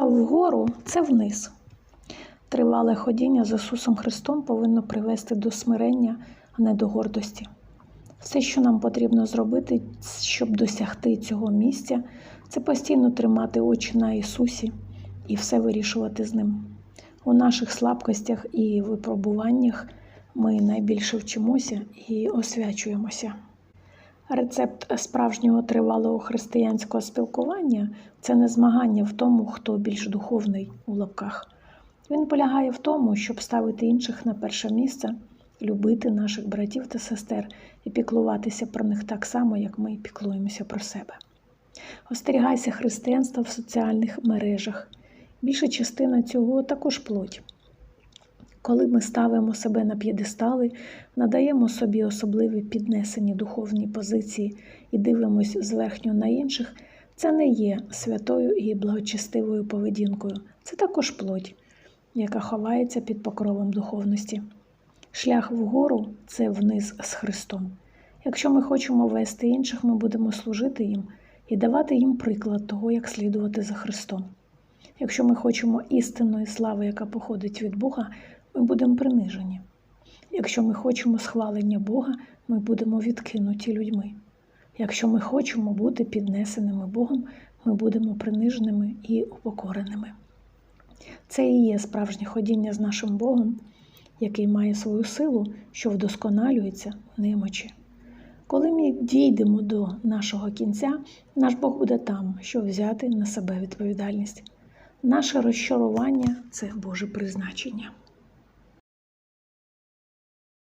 Вгору це вниз. Тривале ходіння з Ісусом Христом повинно привести до смирення, а не до гордості. Все, що нам потрібно зробити, щоб досягти цього місця, це постійно тримати очі на Ісусі і все вирішувати з Ним. У наших слабкостях і випробуваннях ми найбільше вчимося і освячуємося. Рецепт справжнього тривалого християнського спілкування це не змагання в тому, хто більш духовний у лапках. Він полягає в тому, щоб ставити інших на перше місце, любити наших братів та сестер і піклуватися про них так само, як ми піклуємося про себе. Остерігайся християнства в соціальних мережах. Більша частина цього також плоть. Коли ми ставимо себе на п'єдестали, надаємо собі особливі піднесені духовні позиції і дивимось зверхньо на інших, це не є святою і благочестивою поведінкою. Це також плоть, яка ховається під покровом духовності. Шлях вгору це вниз з Христом. Якщо ми хочемо вести інших, ми будемо служити їм і давати їм приклад того, як слідувати за Христом. Якщо ми хочемо істинної слави, яка походить від Бога, ми будемо принижені. Якщо ми хочемо схвалення Бога, ми будемо відкинуті людьми. Якщо ми хочемо бути піднесеними Богом, ми будемо приниженими і упокореними. Це і є справжнє ходіння з нашим Богом, який має свою силу, що вдосконалюється немочі. Коли ми дійдемо до нашого кінця, наш Бог буде там, щоб взяти на себе відповідальність. Наше розчарування це Боже призначення.